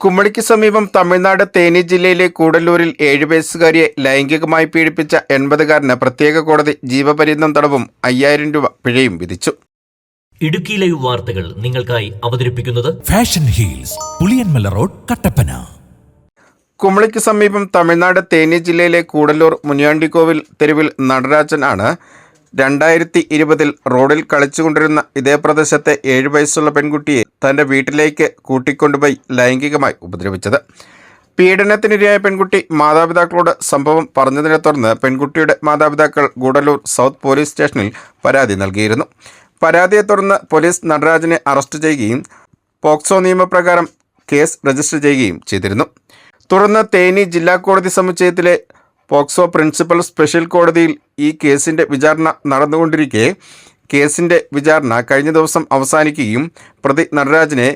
കുമ്മളിക്ക് സമീപം തമിഴ്നാട് തേനി ജില്ലയിലെ കൂടല്ലൂരിൽ ഏഴ് വയസ്സുകാരിയെ ലൈംഗികമായി പീഡിപ്പിച്ച എൺപതുകാരന് പ്രത്യേക കോടതി ജീവപര്യന്തം തടവും അയ്യായിരം രൂപ പിഴയും വിധിച്ചു. ഇടുക്കി ലൈവ് വാർത്തകൾ നിങ്ങൾക്കായി അവതരിപ്പിക്കുന്നത് fashion heels Puliyanmala road Kattappana. കുമളിക്ക് സമീപം തമിഴ്നാട് തേനി ജില്ലയിലെ കൂടല്ലൂർ മുനിയാണ്ടിക്കോവിൽ തെരുവിൽ നടരാജൻ ആണ് രണ്ടായിരത്തി ഇരുപതിൽ റോഡിൽ കളിച്ചുകൊണ്ടിരുന്ന ഇതേ പ്രദേശത്തെ ഏഴ് വയസ്സുള്ള പെൺകുട്ടിയെ തന്റെ വീട്ടിലേക്ക് കൂട്ടിക്കൊണ്ടുപോയി ലൈംഗികമായി ഉപദ്രവിച്ചത്. പീഡനത്തിനിരയായ പെൺകുട്ടി മാതാപിതാക്കളോട് സംഭവം പറഞ്ഞതിനെ തുടർന്ന് പെൺകുട്ടിയുടെ മാതാപിതാക്കൾ ഗൂഡല്ലൂർ സൗത്ത് പോലീസ് സ്റ്റേഷനിൽ പരാതി നൽകിയിരുന്നു. പരാതിയെ തുടർന്ന് പോലീസ് നടരാജനെ അറസ്റ്റ് ചെയ്യുകയും പോക്സോ നിയമപ്രകാരം കേസ് രജിസ്റ്റർ ചെയ്യുകയും ചെയ്തിരുന്നു. തുടർന്ന് തേനി ജില്ലാ കോടതി സമുച്ചയത്തിലെ പോക്സോ പ്രിൻസിപ്പൽ സ്പെഷ്യൽ കോടതിയിൽ ഈ കേസിന്റെ വിചാരണ നടന്നുകൊണ്ടിരിക്കെ. കേസിന്റെ വിചാരണ കഴിഞ്ഞ ദിവസം അവസാനിക്കുകയും പ്രതി നടരാജനെ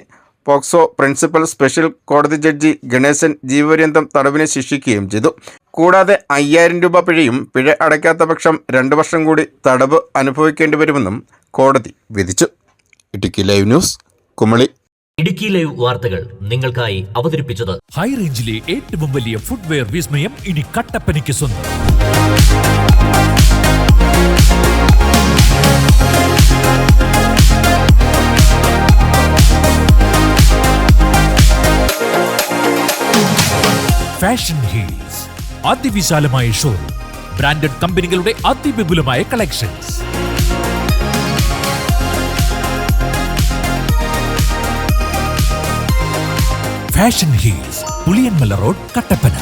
പോക്സോ പ്രിൻസിപ്പൽ സ്പെഷ്യൽ കോടതി ജഡ്ജി ഗണേശൻ ജീവപര്യന്തം തടവിന് ശിക്ഷിക്കുകയും ചെയ്തു. കൂടാതെ അയ്യായിരം രൂപ പിഴയും പിഴ അടയ്ക്കാത്ത പക്ഷം രണ്ട് വർഷം കൂടി തടവ് അനുഭവിക്കേണ്ടി വരുമെന്നും കോടതി വിധിച്ചു. Idukki live news Kumily Idukki live വാർത്തകൾ നിങ്ങൾക്കായി അവതരിപ്പിച്ചത്. ഹൈ റേഞ്ചിലെ ഏറ്റവും വലിയ ഫുട്വെയർ വിസ്മയം ഇനി കട്ടപ്പനയ്ക്ക് സ്വന്തം. ഫാഷൻ ഹീൽസ് അതിവിശാലമായ ഷോറൂം ബ്രാൻഡഡ് കമ്പനികളുടെ അതിവിപുലമായ collections fashion heels Puliyanmala road Kattappana